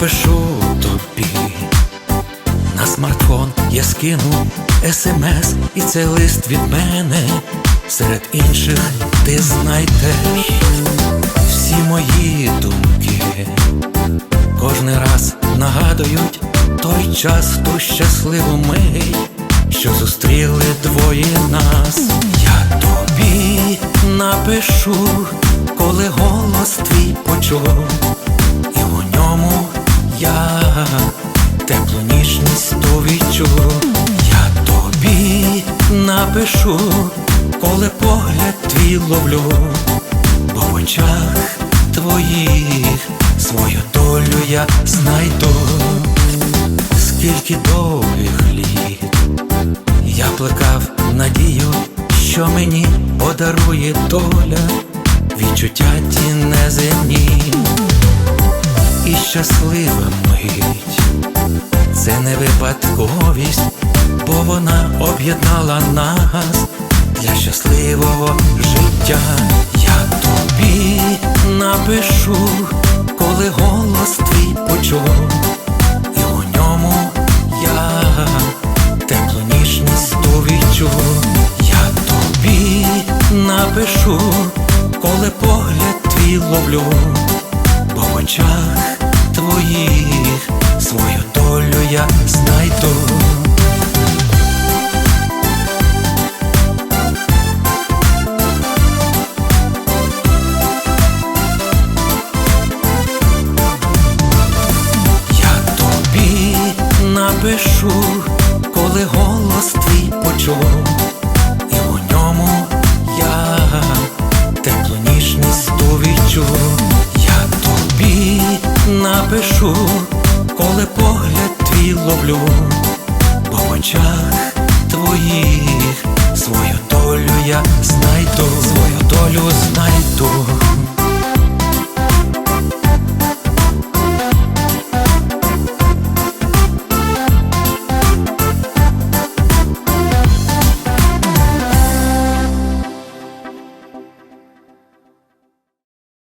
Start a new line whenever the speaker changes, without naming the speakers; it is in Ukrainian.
напишу тобі, на смартфон я скину смс, і цей лист від мене серед інших ти знайдеш всі мої думки, кожний раз нагадують той час, ту щасливу мить, що зустріли двоє нас. Я тобі напишу, коли голос твій почув теплу ніжність ту відчув. Я тобі напишу, коли погляд твій ловлю, бо в очах твоїх свою долю я знайду, скільки довгих літ я плекав надію, що мені подарує доля, відчуття ті неземні і щаслива мить. Це не випадковість, бо вона об'єднала нас для щасливого життя. Я тобі напишу, коли голос твій почув, і у ньому я теплу ніжність ту. Я тобі напишу, коли погляд твій ловлю, бо в очах напишу, коли голос твій почув, і у ньому я теплу ніжність ту відчув. Я тобі напишу, коли погляд твій ловлю, в очах твоїх свою долю я знайду, свою долю знайду.